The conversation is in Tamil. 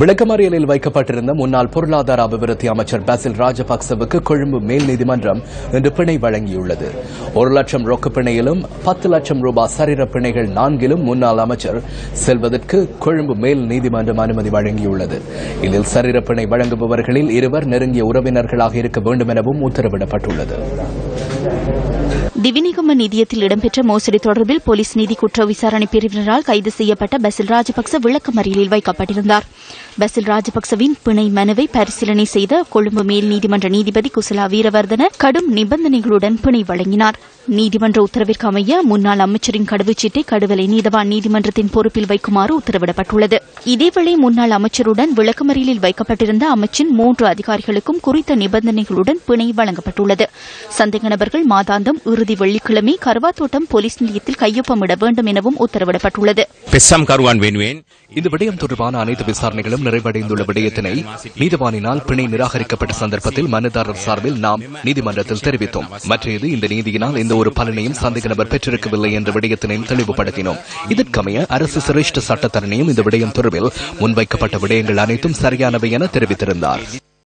விளக்கமறியலில் வைக்கப்பட்டிருந்த முன்னாள் பொருளாதார அபிவிருத்தி அமைச்சர் பாசில் ராஜபக்சவுக்கு கொழும்பு மேல் நீதிமன்றம் இன்று பிணை வழங்கியுள்ளது. ஒரு லட்சம் ரொக்க பிணையிலும் பத்து லட்சம் ரூபாய் சரீர பிணைகள் நான்கிலும் முன்னாள் அமைச்சர் செல்வதற்கு கொழும்பு மேல் நீதிமன்றம் அனுமதி வழங்கியுள்ளது. இதில் சரீர பிணை வழங்குபவர்களில் இருவர் நெருங்கிய உறவினர்களாக இருக்க வேண்டும் எனவும் உத்தரவிடப்பட்டுள்ளது. திவினிகம நிதியத்தில் இடம்பெற்ற மோசடி தொடர்பில் போலீஸ் நீதி குற்ற விசாரணை பிரிவினரால் கைது செய்யப்பட்ட பசில் ராஜபக்ச விளக்கமறியலில் வைக்கப்பட்டிருந்தார். பசில் ராஜபக்சவின் பிணை மனுவை பரிசீலனை செய்த கொழும்பு மேல் நீதிமன்ற நீதிபதி குசலா வீரவர்தன கடும் நிபந்தனைகளுடன் பிணை வழங்கினார். நீதிமன்ற உத்தரவிற்கு அமைய முன்னாள் அமைச்சரின் கடவுச்சீட்டை கடுவலை நீதவான் நீதிமன்றத்தின் பொறுப்பில் வைக்குமாறு உத்தரவிடப்பட்டுள்ளது. இதேவேளை முன்னாள் அமைச்சருடன் விளக்கமறியலில் வைக்கப்பட்டிருந்த அமைச்சின் மூன்று அதிகாரிகளுக்கும் குறித்த நிபந்தனைகளுடன் பிணை வழங்கப்பட்டுள்ளது. சந்தேக நபர்கள் ஊழியர்கள் மாதாந்தம் இறுதி வெள்ளிக்கிழமை கருவாத்தோட்டம் போலீஸ் நிலையத்தில் கையொப்பமிட வேண்டும் எனவும் உத்தரவிடப்பட்டுள்ளது. இந்த விடயம் தொடர்பான அனைத்து விசாரணைகளும் நிறைவடைந்துள்ள விடயத்தினை நீதிவானினால் பிணை நிராகரிக்கப்பட்ட சந்தர்ப்பத்தில் மனுதாரர் சார்பில் நாம் நீதிமன்றத்தில் தெரிவித்தோம். மற்றது இந்த நீதியினால் எந்த ஒரு பலனையும் சந்தேக நபர் பெற்றிருக்கவில்லை என்ற விடயத்தினையும் தெளிவுபடுத்தினோம். இதற்கமைய அரசு சிரேஷ்ட சட்டத்தரணியும் இந்த விடயம் தொடர்பில் முன்வைக்கப்பட்ட விடயங்கள் அனைத்தும் சரியானவை என தெரிவித்திருந்தார்.